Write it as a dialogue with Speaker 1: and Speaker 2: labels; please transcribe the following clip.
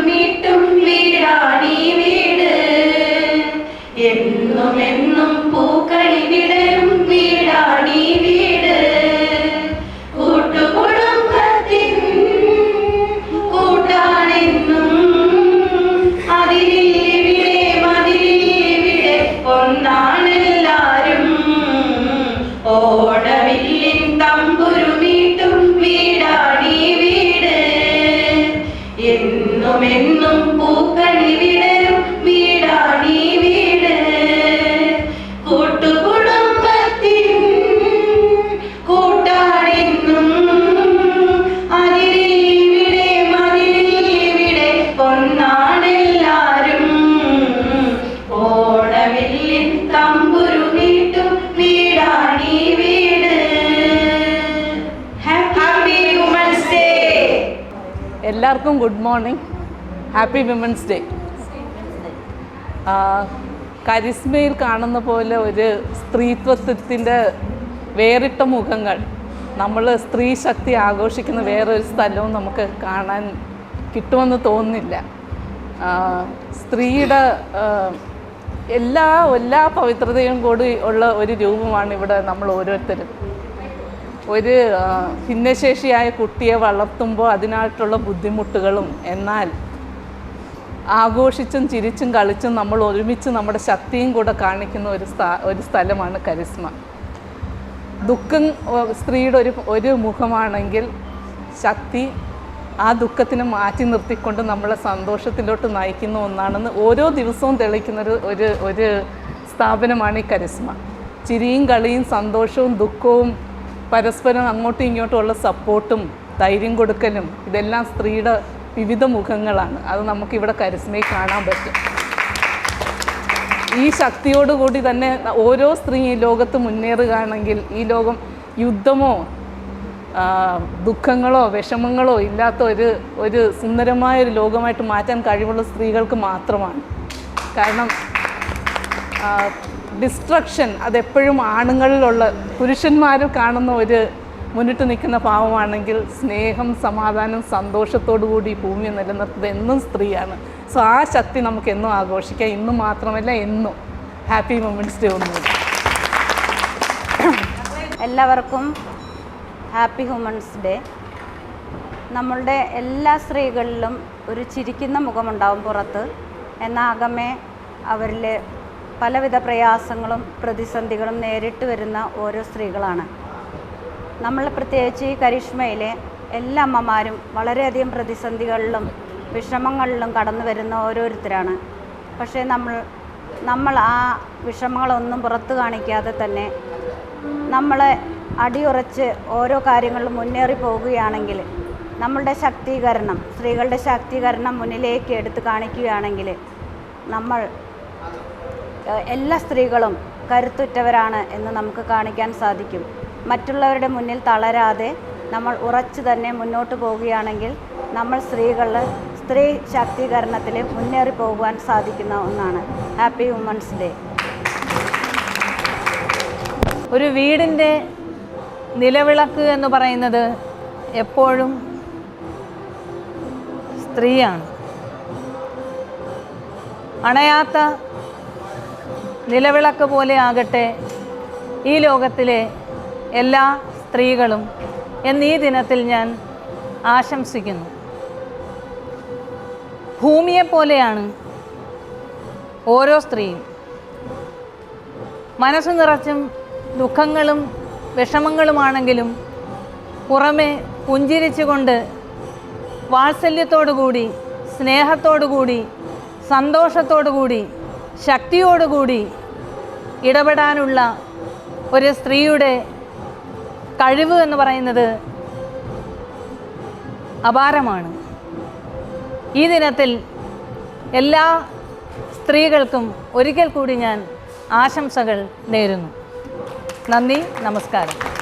Speaker 1: തമ്പുരുമീട്ടും വീടാണീ വീട്. എന്നും എന്നും പൂക്കളി വിടരും വീടാണീ വീട്. കൂട്ടുകുടുംബത്തിൻ കൂട്ടാണെന്നും അതിരിവിടെ മതിരിവിടെ ഒന്നാണെല്ലാരും ഓടവില്ലിൻ
Speaker 2: എല്ലാവർക്കും good morning. Happy women's day കരിസ്മയിൽ കാണുന്ന പോലെ ഒരു സ്ത്രീത്വത്തിന്റെ വേറിട്ട മുഖങ്ങൾ. നമ്മൾ സ്ത്രീ ശക്തി ആഘോഷിക്കുന്ന വേറൊരു സ്ഥലവും നമുക്ക് കാണാൻ കിട്ടുമെന്ന് തോന്നുന്നില്ല. സ്ത്രീയുടെ എല്ലാ എല്ലാ പവിത്രതയും കൂടി ഉള്ള ഒരു രൂപമാണ് ഇവിടെ നമ്മൾ ഓരോരുത്തരും. ഒരു ഭിന്നശേഷിയായ കുട്ടിയെ വളർത്തുമ്പോൾ അതിനായിട്ടുള്ള ബുദ്ധിമുട്ടുകളും എന്നാൽ ആഘോഷിച്ചും ചിരിച്ചും കളിച്ചും നമ്മൾ ഒരുമിച്ച് നമ്മുടെ ശക്തിയും കൂടെ കാണിക്കുന്ന ഒരു ഒരു സ്ഥലമാണ് കരിസ്മ. ദുഃഖം സ്ത്രീയുടെ ഒരു ഒരു മുഖമാണെങ്കിൽ ശക്തി ആ ദുഃഖത്തിനെ മാറ്റി നിർത്തിക്കൊണ്ട് നമ്മളെ സന്തോഷത്തിലോട്ട് നയിക്കുന്ന ഒന്നാണെന്ന് ഓരോ ദിവസവും തെളിക്കുന്ന ഒരു ഒരു ഒരു സ്ഥാപനമാണ് ഈ കരിസ്മ. ചിരിയും കളിയും സന്തോഷവും ദുഃഖവും പരസ്പരം അങ്ങോട്ടും ഇങ്ങോട്ടും ഉള്ള സപ്പോർട്ടും ധൈര്യം കൊടുക്കലും ഇതെല്ലാം സ്ത്രീയുടെ വിവിധ മുഖങ്ങളാണ്. അത് നമുക്കിവിടെ കരിസ്മയിൽ കാണാൻ പറ്റും. ഈ ശക്തിയോടുകൂടി തന്നെ ഓരോ സ്ത്രീ ഈ ലോകത്ത് മുന്നേറുകയാണെങ്കിൽ ഈ ലോകം യുദ്ധമോ ദുഃഖങ്ങളോ വിഷമങ്ങളോ ഇല്ലാത്ത ഒരു ഒരു സുന്ദരമായ ഒരു ലോകമായിട്ട് മാറ്റാൻ കഴിവുള്ള സ്ത്രീകൾക്ക് മാത്രമാണ്. കാരണം ഡിസ്ട്രക്ഷൻ അതെപ്പോഴും ആണുങ്ങളിലുള്ള പുരുഷന്മാർ കാണുന്ന ഒരു മുന്നിട്ട് നിൽക്കുന്ന പാവമാണെങ്കിൽ സ്നേഹം സമാധാനം സന്തോഷത്തോടു കൂടി ഭൂമി നിലനിർത്തുന്നത് എന്നും സ്ത്രീയാണ്. സോ ആ ശക്തി നമുക്ക് എന്നും ആഘോഷിക്കാം. ഇന്നും മാത്രമല്ല എന്നും. ഹാപ്പി മൊമെന്റ്സ് ഡേ ഒന്നും.
Speaker 3: എല്ലാവർക്കും ഹാപ്പി ഹ്യൂമൻസ് ഡേ നമ്മളുടെ എല്ലാ സ്ത്രീകളിലും ഒരു ചിരിക്കുന്ന മുഖമുണ്ടാവും പുറത്ത്. എന്നാകമേ അവരിലെ പലവിധ പ്രയാസങ്ങളും പ്രതിസന്ധികളും നേരിട്ട് വരുന്ന ഓരോ സ്ത്രീകളാണ്. നമ്മൾ പ്രത്യേകിച്ച് ഈ കരിഷ്മയിലെ എല്ലാ അമ്മമാരും വളരെയധികം പ്രതിസന്ധികളിലും വിഷമങ്ങളിലും കടന്നു വരുന്ന ഓരോരുത്തരാണ്. പക്ഷേ നമ്മൾ നമ്മൾ ആ വിഷമങ്ങളൊന്നും പുറത്തു കാണിക്കാതെ തന്നെ നമ്മളെ അടിയുറച്ച് ഓരോ കാര്യങ്ങളും മുന്നേറി പോകുകയാണെങ്കിൽ നമ്മളുടെ ശാക്തീകരണം സ്ത്രീകളുടെ ശാക്തീകരണം മുന്നിലേക്ക് എടുത്ത് കാണിക്കുകയാണെങ്കിൽ നമ്മൾ എല്ലാ സ്ത്രീകളും കരുത്തുറ്റവരാണ് എന്ന് നമുക്ക് കാണിക്കാൻ സാധിക്കും. മറ്റുള്ളവരുടെ മുന്നിൽ തളരാതെ നമ്മൾ ഉറച്ചു തന്നെ മുന്നോട്ട് പോവുകയാണെങ്കിൽ നമ്മൾ സ്ത്രീകൾ സ്ത്രീ ശാക്തീകരണത്തിൽ മുന്നേറി പോകുവാൻ സാധിക്കുന്ന ഒന്നാണ്. ഹാപ്പി വുമൻസ് ഡേ
Speaker 4: ഒരു വീടിന്റെ നിലവിളക്ക് എന്ന് പറയുന്നത് എപ്പോഴും സ്ത്രീയാണ്. അണയാത്ത നിലവിളക്ക് പോലെ ആകട്ടെ ഈ ലോകത്തിലെ എല്ലാ സ്ത്രീകളും എന്നീ ദിനത്തിൽ ഞാൻ ആശംസിക്കുന്നു. ഭൂമിയെപ്പോലെയാണ് ഓരോ സ്ത്രീയും. മനസ്സ് നിറച്ചും ദുഃഖങ്ങളും വിഷമങ്ങളുമാണെങ്കിലും പുറമെ പുഞ്ചിരിച്ചുകൊണ്ട് വാത്സല്യത്തോടുകൂടി സ്നേഹത്തോടുകൂടി സന്തോഷത്തോടുകൂടി ശക്തിയോടുകൂടി ഇടപെടാനുള്ള ഒരു സ്ത്രീയുടെ കഴിവ് എന്ന് പറയുന്നത് അപാരമാണ്. ഈ ദിനത്തിൽ എല്ലാ സ്ത്രീകൾക്കും ഒരിക്കൽ കൂടി ഞാൻ ആശംസകൾ നേരുന്നു. നന്ദി നമസ്കാരം.